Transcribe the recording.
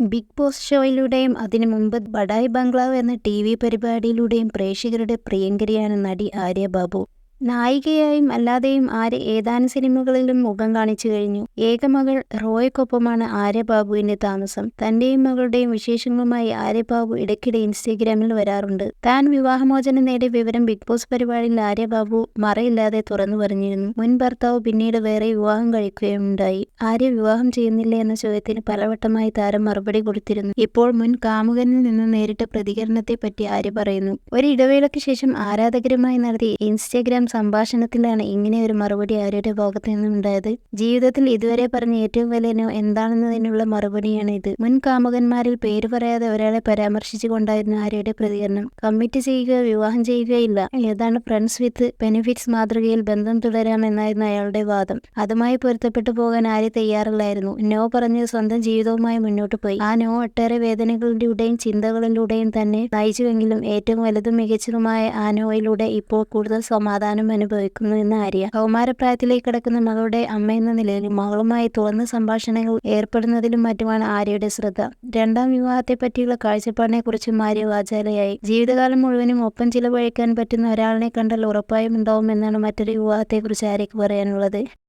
Big boss ഷോയിലൂടെയും അതിനു മുമ്പ് ബഡായ് ബംഗ്ലാവ് എന്ന ടി വി പരിപാടിയിലൂടെയും പ്രേക്ഷകരുടെ പ്രിയങ്കരിയാണ് നടി ആര്യ ബാബു. നായികയായും അല്ലാതെയും ആര്യ ഏതാനും സിനിമകളിലും മുഖം കാണിച്ചു കഴിഞ്ഞു. ഏകമകൾ റോയ്ക്കൊപ്പമാണ് ആര്യബാബുവിന്റെ താമസം. തന്റെയും മകളുടെയും വിശേഷങ്ങളുമായി ആര്യബാബു ഇടയ്ക്കിടെ ഇൻസ്റ്റഗ്രാമിൽ വരാറുണ്ട്. താൻ വിവാഹമോചനം നേടിയ വിവരം ബിഗ് ബോസ് പരിപാടിയിൽ ആര്യബാബു മറയില്ലാതെ തുറന്നു പറഞ്ഞിരുന്നു. മുൻ ഭർത്താവ് പിന്നീട് വേറെ വിവാഹം കഴിക്കുകയുണ്ടായി ആര്യ വിവാഹം ചെയ്യുന്നില്ല എന്ന ചോദ്യത്തിന് പലവട്ടമായി താരം മറുപടി കൊടുത്തിരുന്നു. ഇപ്പോൾ മുൻ കാമുകനിൽ നിന്ന് നേരിട്ട പ്രതികരണത്തെ പറ്റി ആര്യ പറയുന്നു. ഒരു ഇടവേളയ്ക്ക് ശേഷം ആരാധകരുമായി നടത്തിയ ഇൻസ്റ്റഗ്രാം സംഭാഷണത്തിലാണ് ഇങ്ങനെ ഒരു മറുപടി ആര്യയുടെ ഭാഗത്ത് നിന്നുണ്ടായത്. ജീവിതത്തിൽ ഇതുവരെ പറഞ്ഞ ഏറ്റവും വലിയ എന്താണെന്നതിനുള്ള മറുപടിയാണ് ഇത്. മുൻ കാമുകന്മാരിൽ പേര് പറയാതെ ഒരാളെ പരാമർശിച്ചുകൊണ്ടായിരുന്നു ആര്യയുടെ പ്രതികരണം. കമ്മിറ്റ് ചെയ്യുക വിവാഹം ചെയ്യുകയില്ല ഏതാണ് ഫ്രണ്ട്സ് വിത്ത് ബെനിഫിറ്റ്സ് മാതൃകയിൽ ബന്ധം തുടരാം എന്നായിരുന്നു അയാളുടെ വാദം. അതുമായി പൊരുത്തപ്പെട്ടു പോകാൻ ആര്യ തയ്യാറില്ലായിരുന്നു നോ പറഞ്ഞ് സ്വന്തം ജീവിതവുമായി മുന്നോട്ട് പോയി. ആ നോ ഒട്ടേറെ വേദനകളിലൂടെയും ചിന്തകളിലൂടെയും തന്നെ നയിച്ചുവെങ്കിലും ഏറ്റവും വലുതും മികച്ചതുമായ ആ നോയിലൂടെ ഇപ്പോൾ കൂടുതൽ സമാധാനം അനുഭവിക്കുന്നു എന്ന് ആര്യ. കൗമാരപ്രായത്തിലേക്ക് കിടക്കുന്ന മകളുടെ അമ്മ എന്ന നിലയിൽ മകളുമായി തുറന്ന സംഭാഷണങ്ങൾ ഏർപ്പെടുന്നതിലും മറ്റുമാണ് ആര്യയുടെ ശ്രദ്ധ. രണ്ടാം വിവാഹത്തെ പറ്റിയുള്ള കാഴ്ചപ്പാടിനെ കുറിച്ചും ആര്യ വാചാലയായി. ജീവിതകാലം മുഴുവനും ഒപ്പം ചിലവഴിക്കാൻ പറ്റുന്ന ഒരാളിനെ കണ്ടാൽ ഉറപ്പായും ഉണ്ടാവുമെന്നാണ് മറ്റൊരു വിവാഹത്തെക്കുറിച്ച് ആര്യക്ക് പറയാനുള്ളത്.